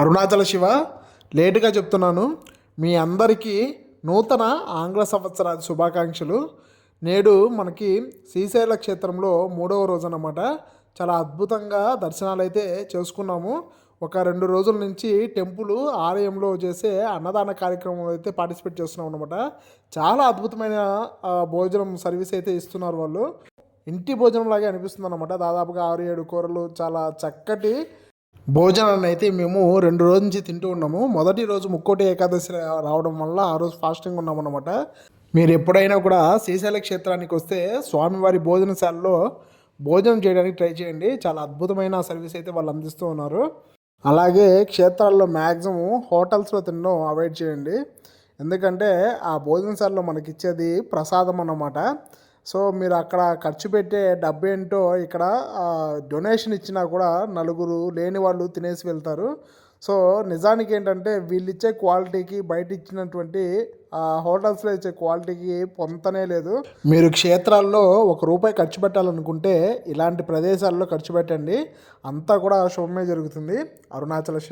అరుణాచల శివ లేటుగా చెప్తున్నాను. మీ అందరికీ నూతన ఆంగ్ల సంవత్సరాది శుభాకాంక్షలు. నేడు మనకి శ్రీశైల క్షేత్రంలో మూడవ రోజు అన్నమాట చాలా అద్భుతంగా దర్శనాలు అయితే చేసుకున్నాము. ఒక రెండు రోజుల నుంచి టెంపుల్ ఆలయంలో చేసే అన్నదాన కార్యక్రమంలో అయితే పార్టిసిపేట్ చేస్తున్నాం అనమాట చాలా అద్భుతమైన భోజనం సర్వీస్ అయితే ఇస్తున్నారు వాళ్ళు. ఇంటి భోజనం లాగే అనిపిస్తుంది అనమాట దాదాపుగా ఆరు ఏడు కూరలు చాలా చక్కటి భోజనాన్ని అయితే మేము రెండు రోజుల నుంచి తింటూ ఉన్నాము. మొదటి రోజు ముక్కోటి ఏకాదశి రావడం వల్ల ఆ రోజు ఫాస్టింగ్ ఉన్నామన్నమాట. మీరు ఎప్పుడైనా కూడా శ్రీశైల క్షేత్రానికి వస్తే స్వామివారి భోజనశాలలో భోజనం చేయడానికి ట్రై చేయండి. చాలా అద్భుతమైన సర్వీస్ అయితే వాళ్ళు అందిస్తూ ఉన్నారు. అలాగే క్షేత్రాల్లో మ్యాక్సిమం హోటల్స్లో తినడం అవాయిడ్ చేయండి. ఎందుకంటే ఆ భోజనశాలలో మనకి ఇచ్చేది ప్రసాదం అన్నమాట. సో మీరు అక్కడ ఖర్చు పెట్టే డబ్బు ఏంటో ఇక్కడ డొనేషన్ ఇచ్చినా కూడా నలుగురు లేని వాళ్ళు తినేసి వెళ్తారు. సో నిజానికి ఏంటంటే వీళ్ళు ఇచ్చే క్వాలిటీకి బయట ఇచ్చినటువంటి ఆ హోటల్స్లో ఇచ్చే క్వాలిటీకి పొంతనే లేదు. మీరు క్షేత్రాల్లో ఒక రూపాయి ఖర్చు పెట్టాలనుకుంటే ఇలాంటి ప్రదేశాల్లో ఖర్చు పెట్టండి. అంతా కూడా శుభమే జరుగుతుంది అరుణాచల శివ